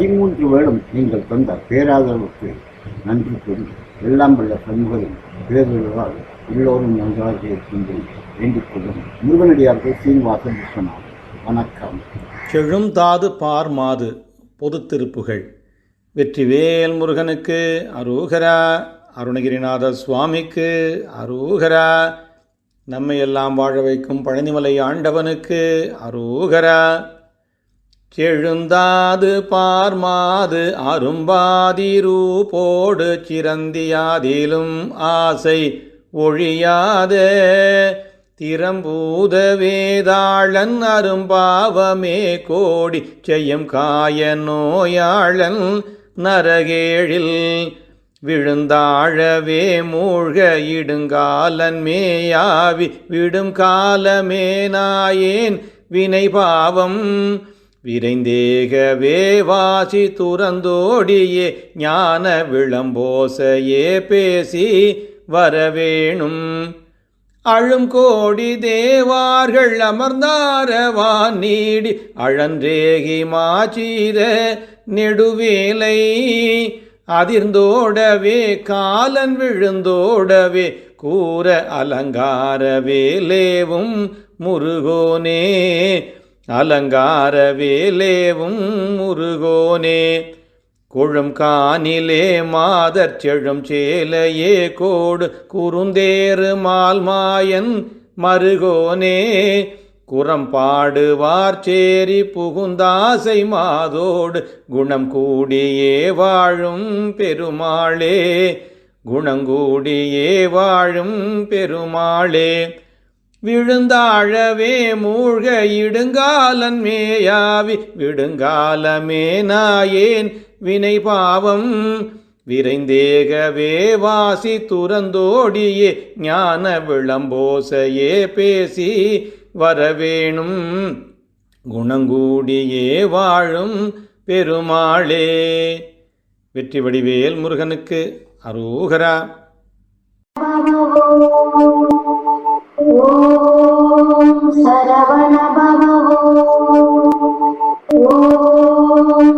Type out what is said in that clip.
பதிமூன்று வேளும் நீங்கள் தந்த பேராதரவுக்கு நன்றி கூறி எல்லாம் உள்ள சமூகம் பேரொருவால் எல்லோரும் நன்றாக இருக்கின்றேன். வேண்டிக் கொள்ளும் முருகனடியார்கள் சீனிவாசன் விஸ்வநாதன் வணக்கம். செழும் தாது பார் மாது பொது திருப்புகள். வெற்றிவேல் முருகனுக்கு அரூகரா அருணகிரிநாத சுவாமிக்கு அரூகரா நம்மை எல்லாம் வாழ வைக்கும் பழனிமலை ஆண்டவனுக்கு அரூகரா. கெழுந்தாது பார்மாது அரும்பாதி ரூபோடு சிரந்தியாதிலும் ஆசை ஒழியாதே. திறம்பூத வேதாளன் அரும்பாவமே கோடி செய்யும் காய நோயாளன் நரகேழில் விழுந்தாழவே மூழ்க இடுங்காலன் மேயாவி விடும் காலமே நாயேன் வினை பாவம் விரைந்தேகவே வாசி துறந்தோடியே ஞான விளம்போசையே பேசி வரவேணும். அழும் கோடி தேவார்கள் அமர்ந்தாரவான் நீடி அழன்றேகி மாச்சீர நெடுவேலை அதிர்ந்தோடவே காலன் விழுந்தோடவே கூற அலங்கார வேலேவும் முருகோனே. அலங்கார வேலேவும் முருகோனே. கொழும் காணிலே மாதர் செழும் சேலையே கோடு குறுந்தேறு மால்மாயன் மருகோனே. குரம் பாடுவார் சேரி புகுந்தாசை மாதோடு குணம் கூடியே வாழும் பெருமாளே. குணங்கூடியே வாழும் பெருமாளே. விழுந்தாழவே மூழ்க இடுங்காலன் மேயாவி விடுங்காலமே நாயேன் வினை பாவம் விரைந்தேகவே வாசி துறந்தோடியே ஞான விளம்போசையே பேசி வரவேணும். குணங்கூடியே வாழும் பெருமாளே. வெற்றி வடிவேல் முருகனுக்கு அரோகரா. ఓం సరవణ భవ. ఓం